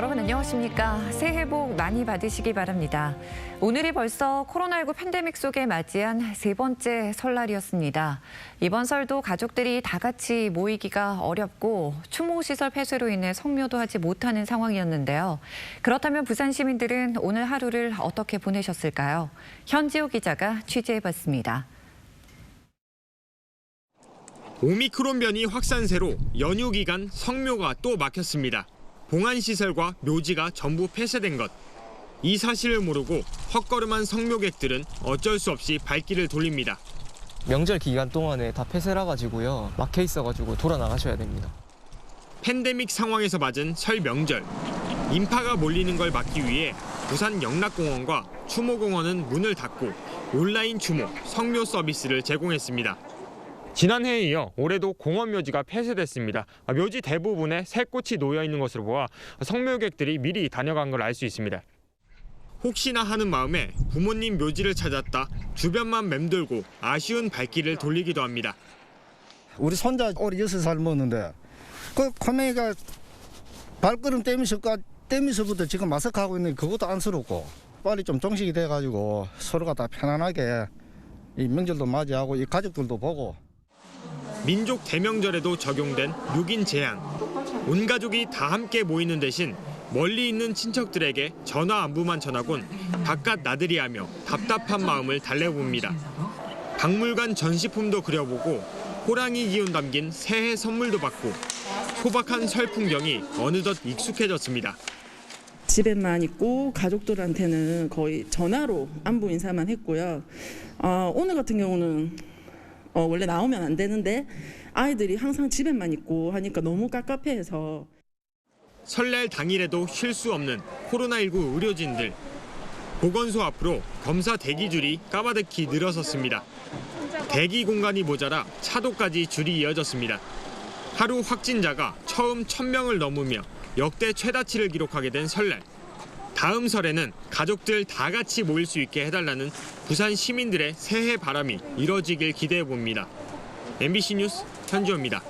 여러분 안녕하십니까. 새해 복 많이 받으시기 바랍니다. 오늘이 벌써 코로나19 팬데믹 속에 맞이한 세 번째 설날이었습니다. 이번 설도 가족들이 다 같이 모이기가 어렵고 추모시설 폐쇄로 인해 성묘도 하지 못하는 상황이었는데요. 그렇다면 부산 시민들은 오늘 하루를 어떻게 보내셨을까요? 현지호 기자가 취재해봤습니다. 오미크론 변이 확산세로 연휴 기간 성묘가 또 막혔습니다. 봉안 시설과 묘지가 전부 폐쇄된 것. 이 사실을 모르고 헛걸음한 성묘객들은 어쩔 수 없이 발길을 돌립니다. 명절 기간 동안에 다 폐쇄라 가지고요. 막혀 있어 가지고 돌아 나가셔야 됩니다. 팬데믹 상황에서 맞은 설 명절. 인파가 몰리는 걸 막기 위해 부산 영락공원과 추모공원은 문을 닫고 온라인 추모, 성묘 서비스를 제공했습니다. 지난해에 이어 올해도 공원 묘지가 폐쇄됐습니다. 묘지 대부분에 새 꽃이 놓여 있는 것으로 보아 성묘객들이 미리 다녀간 걸 알 수 있습니다. 혹시나 하는 마음에 부모님 묘지를 찾았다 주변만 맴돌고 아쉬운 발길을 돌리기도 합니다. 우리 손자 올해 여섯 살 먹었는데 그 코맹이가 발걸음 떼면서까 떼면서부터 지금 마스크하고 있는 그것도 안쓰럽고 빨리 좀 종식이 돼가지고 서로가 다 편안하게 이 명절도 맞이하고 이 가족들도 보고 민족 대명절에도 적용된 6인 제한. 온 가족이 다 함께 모이는 대신 멀리 있는 친척들에게 전화 안부만 전하곤 바깥 나들이 하며 답답한 마음을 달래봅니다. 박물관 전시품도 그려보고 호랑이 기운 담긴 새해 선물도 받고 소박한 설 풍경이 어느덧 익숙해졌습니다. 집에만 있고 가족들한테는 거의 전화로 안부 인사만 했고요. 어, 오늘 같은 경우는 어, 원래 나오면 안 되는데 아이들이 항상 집에만 있고 하니까 너무 깝깝해해서 설날 당일에도 쉴 수 없는 코로나19 의료진들. 보건소 앞으로 검사 대기줄이 까마득히 늘어섰습니다. 대기 공간이 모자라 차도까지 줄이 이어졌습니다. 하루 확진자가 처음 1000명을 넘으며 역대 최다치를 기록하게 된 설날. 다음 설에는 가족들 다 같이 모일 수 있게 해달라는 부산 시민들의 새해 바람이 이뤄지길 기대해 봅니다. MBC 뉴스 현지호입니다.